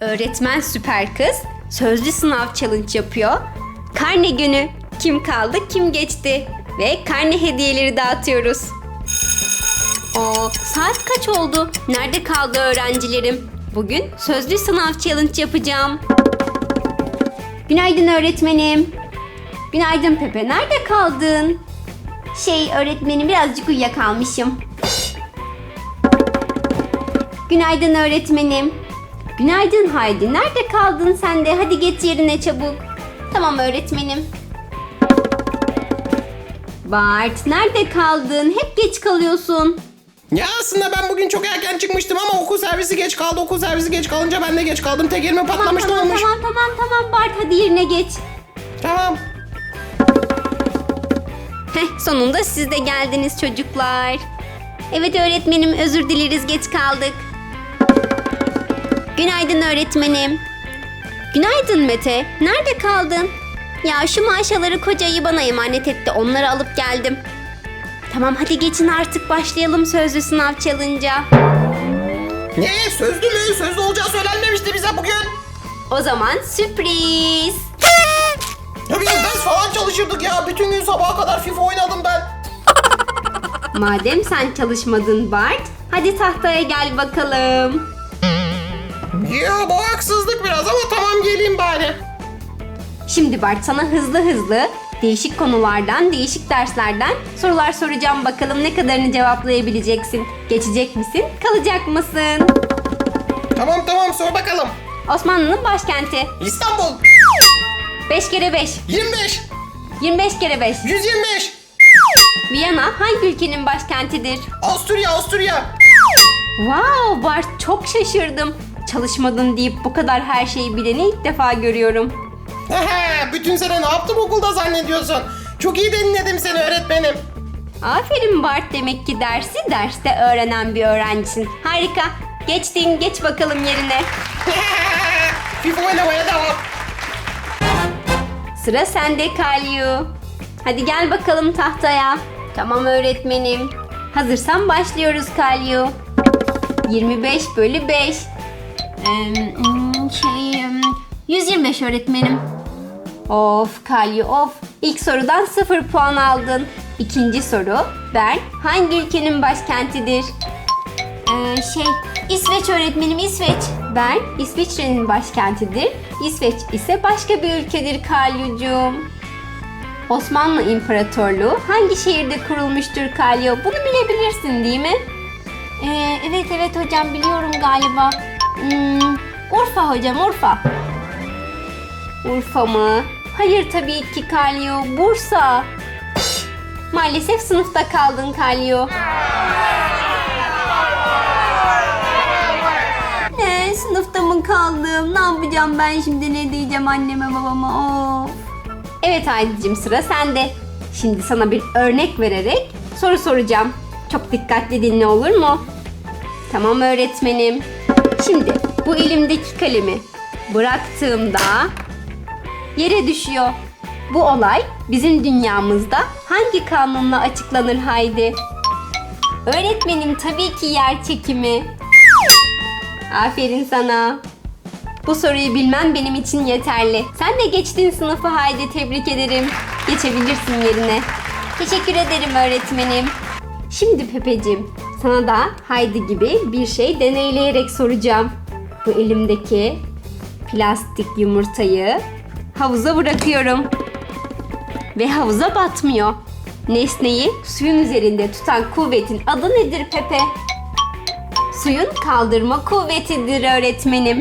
Öğretmen süper kız sözlü sınav challenge yapıyor. Karne günü kim kaldı kim geçti ve karne hediyeleri dağıtıyoruz. O saat kaç oldu? Nerede kaldı öğrencilerim? Bugün sözlü sınav challenge yapacağım. Günaydın öğretmenim. Günaydın Pepe. Nerede kaldın? Şey öğretmenim birazcık uyuyakalmışım. Günaydın öğretmenim. Günaydın Haydi. Nerede kaldın sen de? Hadi geç yerine çabuk. Tamam öğretmenim. Bart nerede kaldın? Hep geç kalıyorsun. Ya aslında ben bugün çok erken çıkmıştım ama okul servisi geç kaldı. Okul servisi geç kalınca ben de geç kaldım. Tekerime Tamam patlamış ne tamam olmuş? tamam tamam tamam Bart hadi yerine geç. Tamam. Heh, sonunda siz de geldiniz çocuklar. Evet öğretmenim özür dileriz geç kaldık. Günaydın öğretmenim. Günaydın Mete. Nerede kaldın? Ya şu maşaları kocayı bana emanet etti. Onları alıp geldim. Tamam hadi geçin artık başlayalım sözlü sınav challenge'a. Ne? Sözlü mü? Sözlü olacağı söylenmemişti bize bugün. O zaman sürpriz. Ya biz ders falan çalışırdık ya. Bütün gün sabaha kadar FIFA oynadım ben. Madem sen çalışmadın Bart, hadi tahtaya gel bakalım. Ya bu haksızlık biraz ama tamam geleyim bari. Şimdi Bart sana hızlı hızlı değişik konulardan, değişik derslerden sorular soracağım. Bakalım ne kadarını cevaplayabileceksin. Geçecek misin, kalacak mısın? Tamam tamam sor bakalım. Osmanlı'nın başkenti. İstanbul 5 kere 5. 25 25 kere 5. 125 Viyana hangi ülkenin başkentidir? Avusturya Avusturya Wow Bart çok şaşırdım. Çalışmadın deyip bu kadar her şeyi bileni ilk defa görüyorum. Ehe, Bütün sene ne yaptım okulda zannediyorsun? Çok iyi dinledim seni öğretmenim. Aferin Bart demek ki dersi derste öğrenen bir öğrencisin. Harika. Geçtin, geç bakalım yerine. FIFA oynamaya devam. Sıra sende Kalyu. Hadi gel bakalım tahtaya. Tamam öğretmenim. Hazırsan başlıyoruz Kalyu. 25 bölü 5. Hmm, şey, hmm, 125 öğretmenim. Of Kalyu of. İlk sorudan 0 puan aldın. İkinci soru. Bern hangi ülkenin başkentidir? Ee, şey, İsveç öğretmenim İsveç. Ben İsviçre'nin başkentidir. İsveç ise başka bir ülkedir Kalyucuğum. Osmanlı İmparatorluğu hangi şehirde kurulmuştur Kalyo? Bunu bilebilirsin değil mi? Ee, evet evet hocam biliyorum galiba. Hmm, Urfa hocam Urfa. Urfa mı? Hayır tabii ki Kalyo. Bursa. Maalesef sınıfta kaldın Kalyo. Ne? Sınıfta mı kaldım? Ne yapacağım ben şimdi? Ne diyeceğim anneme babama? Of. Evet Haydi'cim sıra sende. Şimdi sana bir örnek vererek soru soracağım. Çok dikkatli dinle olur mu? Tamam öğretmenim. Şimdi bu elimdeki kalemi bıraktığımda yere düşüyor. Bu olay bizim dünyamızda hangi kanunla açıklanır Haydi? Öğretmenim tabii ki yer çekimi. Aferin sana. Bu soruyu bilmen benim için yeterli. Sen de geçtin sınıfı Haydi tebrik ederim. Geçebilirsin yerine. Teşekkür ederim öğretmenim. Şimdi Pepeciğim sana da Haydi gibi bir şey deneyleyerek soracağım. Bu elimdeki plastik yumurtayı havuza bırakıyorum. Ve havuza batmıyor. Nesneyi suyun üzerinde tutan kuvvetin adı nedir Pepe? Suyun kaldırma kuvvetidir öğretmenim.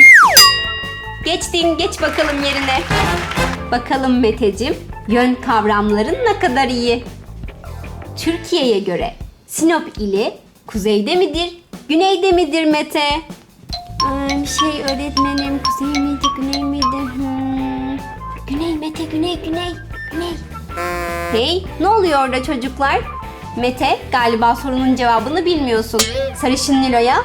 Geçtin, geç bakalım yerine. Bakalım Meteciğim, yön kavramların ne kadar iyi. Türkiye'ye göre Sinop ili kuzeyde midir, güneyde midir Mete? Ee, şey öğretmenim, kuzey miydi, güney miydi? Hmm. Güney Mete, güney, güney, güney. Hey, ne oluyor orada çocuklar? Mete, galiba sorunun cevabını bilmiyorsun. Sarışın Nilo'ya,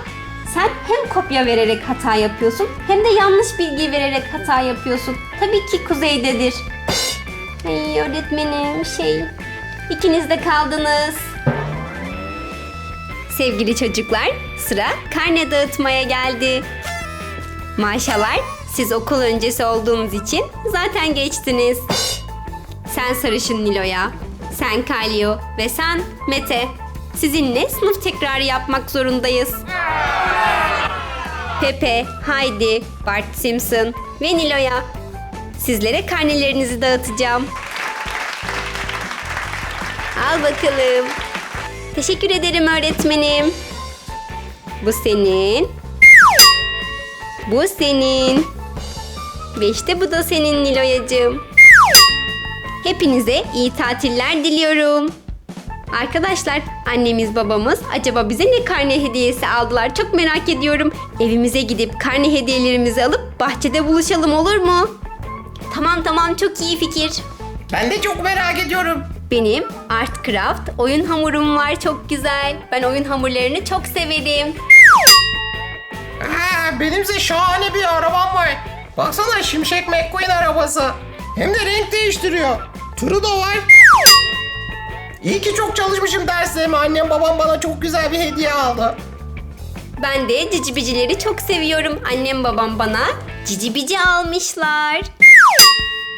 sen hem kopya vererek hata yapıyorsun hem de yanlış bilgi vererek hata yapıyorsun. Tabii ki kuzeydedir. Hey öğretmenim, şey, ikiniz de kaldınız. Sevgili çocuklar, sıra karne dağıtmaya geldi. Maşallah siz okul öncesi olduğunuz için zaten geçtiniz. Sen sarışın Nilo'ya, sen Kalyo ve sen Mete. Sizinle sınıf tekrarı yapmak zorundayız. Pepe, Heidi, Bart Simpson ve Nilo'ya. Sizlere karnelerinizi dağıtacağım. Al bakalım. Teşekkür ederim öğretmenim. Bu senin. Bu senin. Ve işte bu da senin Niloyacığım. Hepinize iyi tatiller diliyorum. Arkadaşlar annemiz babamız acaba bize ne karne hediyesi aldılar çok merak ediyorum. Evimize gidip karne hediyelerimizi alıp bahçede buluşalım olur mu? Tamam tamam çok iyi fikir. Ben de çok merak ediyorum. Benim Art Craft oyun hamurum var çok güzel. Ben oyun hamurlarını çok severim. Ha, benimse şahane bir arabam var. Baksana Şimşek McQueen arabası. Hem de renk değiştiriyor. Turu da var. İyi ki çok çalışmışım derslerime. Annem babam bana çok güzel bir hediye aldı. Ben de cicibicileri çok seviyorum. Annem babam bana cicibici almışlar.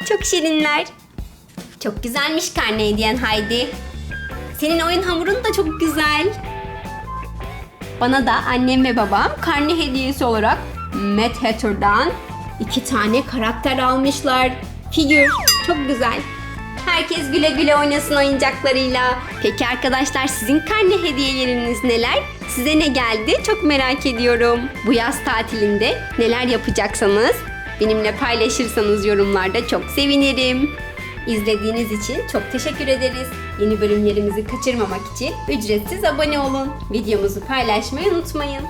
Çok şirinler. Çok güzelmiş karne hediyen Haydi. Senin oyun hamurun da çok güzel. Bana da annem ve babam karne hediyesi olarak Mad Hatter'dan iki tane karakter almışlar. Figür. Çok güzel. Herkes güle güle oynasın oyuncaklarıyla. Peki arkadaşlar sizin karne hediyeleriniz neler? Size ne geldi? Çok merak ediyorum. Bu yaz tatilinde neler yapacaksanız benimle paylaşırsanız yorumlarda çok sevinirim. İzlediğiniz için çok teşekkür ederiz. Yeni bölümlerimizi kaçırmamak için ücretsiz abone olun. Videomuzu paylaşmayı unutmayın.